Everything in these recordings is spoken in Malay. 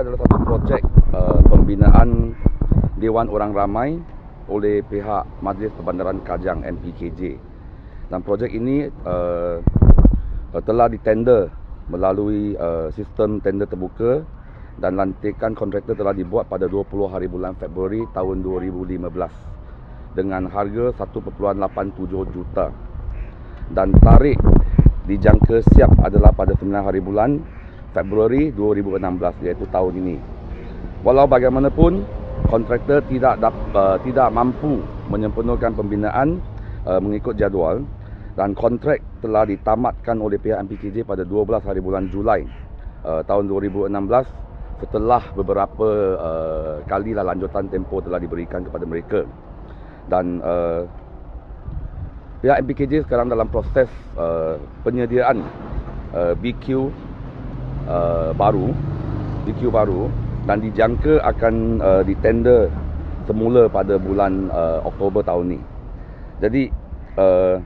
adalah satu projek uh, pembinaan Dewan Orang Ramai oleh pihak Majlis Perbandaran Kajang MPKJ. Dan projek ini uh, telah ditender melalui uh, sistem tender terbuka dan lantikan kontraktor telah dibuat pada 20 hari bulan Februari tahun 2015 dengan harga 1.87 juta. Dan tarikh dijangka siap adalah pada 9 hari bulan Februari 2016 iaitu tahun ini. Walau bagaimanapun kontraktor tidak uh, tidak mampu menyempurnakan pembinaan uh, mengikut jadual dan kontrak telah ditamatkan oleh pihak MPKJ pada 12 hari bulan Julai uh, tahun 2016 setelah beberapa uh, kali lah lanjutan tempoh telah diberikan kepada mereka dan uh, pihak MPKJ sekarang dalam proses uh, penyediaan uh, BQ uh, baru DQ baru dan dijangka akan uh, ditender semula pada bulan uh, Oktober tahun ni. Jadi uh,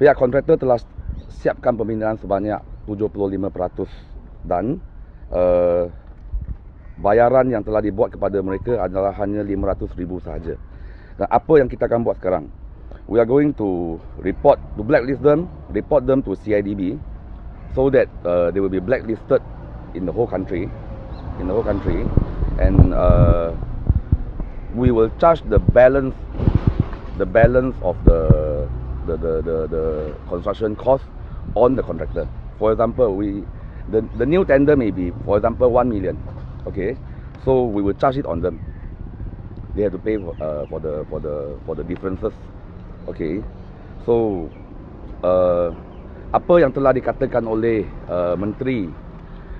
pihak kontraktor telah siapkan pembinaan sebanyak 75% dan uh, bayaran yang telah dibuat kepada mereka adalah hanya 500,000 sahaja. Dan apa yang kita akan buat sekarang? We are going to report to blacklist them, report them to CIDB so that uh, they will be blacklisted in the whole country, in the whole country, and uh, we will charge the balance, the balance of the the, the, the, the construction cost on the contractor. For example, we the, the new tender may be, for example, one million. Okay, so we will charge it on them. They have to pay for, uh, for the for the for the differences. Okay, so uh, apa yang telah dikatakan oleh uh, menteri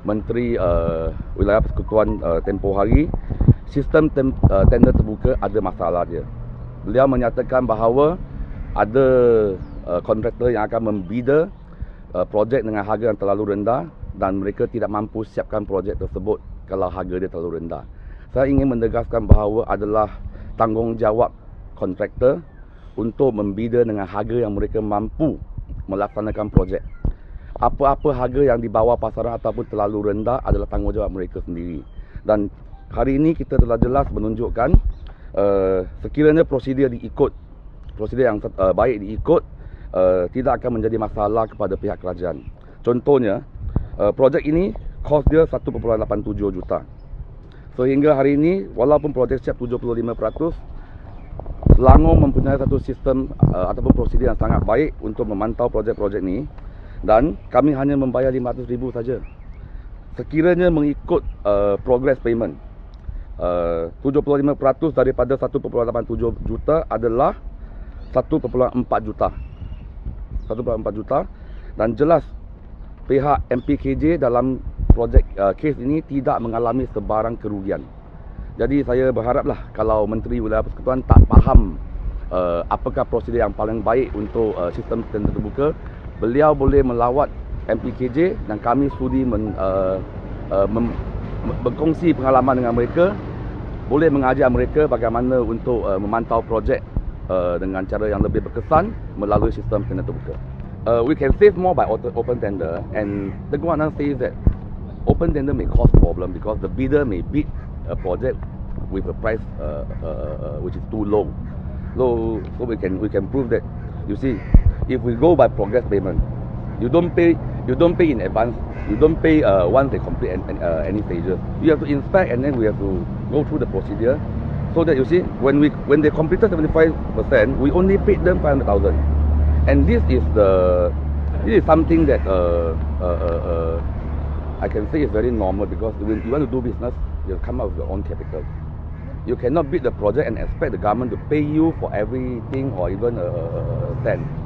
menteri uh, wilayah persekutuan uh, tempoh hari sistem tem, uh, tender terbuka ada masalah dia beliau menyatakan bahawa ada uh, kontraktor yang akan membida uh, projek dengan harga yang terlalu rendah dan mereka tidak mampu siapkan projek tersebut kalau harga dia terlalu rendah. Saya ingin menegaskan bahawa adalah tanggungjawab kontraktor untuk membida dengan harga yang mereka mampu melaksanakan projek. Apa-apa harga yang di bawah pasaran ataupun terlalu rendah adalah tanggungjawab mereka sendiri. Dan hari ini kita telah jelas menunjukkan uh, sekiranya prosedur diikut, prosedur yang uh, baik diikut, uh, tidak akan menjadi masalah kepada pihak kerajaan. Contohnya, uh, projek ini kos dia 1.87 juta. Sehingga hari ini, walaupun projek siap 75%, Selangor mempunyai satu sistem uh, ataupun prosedur yang sangat baik untuk memantau projek-projek ini dan kami hanya membayar RM500,000 saja. Sekiranya mengikut uh, progress payment, uh, 75% daripada 1.87 juta adalah 1.4 juta. 1.4 juta dan jelas pihak MPKJ dalam projek uh, kes ini tidak mengalami sebarang kerugian. Jadi saya berharaplah kalau Menteri Wilayah Persekutuan tak faham uh, apakah prosedur yang paling baik untuk uh, sistem tender terbuka, beliau boleh melawat MPKJ dan kami sudi men, uh, uh, mem, berkongsi pengalaman dengan mereka, boleh mengajar mereka bagaimana untuk uh, memantau projek uh, dengan cara yang lebih berkesan melalui sistem tender terbuka. Uh, we can save more by open tender and the government says that open tender may cause problem because the bidder may bid a project with a price uh, uh, uh, which is too low. So, so we can we can prove that. You see, if we go by progress payment, you don't pay you don't pay in advance. You don't pay uh, once they complete any, uh, any stages. You have to inspect and then we have to go through the procedure. So that you see, when we when they completed 75 percent, we only paid them 500,000. And this is the this is something that uh, uh, uh, uh, I can say it's very normal because when you want to do business, you come up with your own capital. You cannot build the project and expect the government to pay you for everything or even a cent.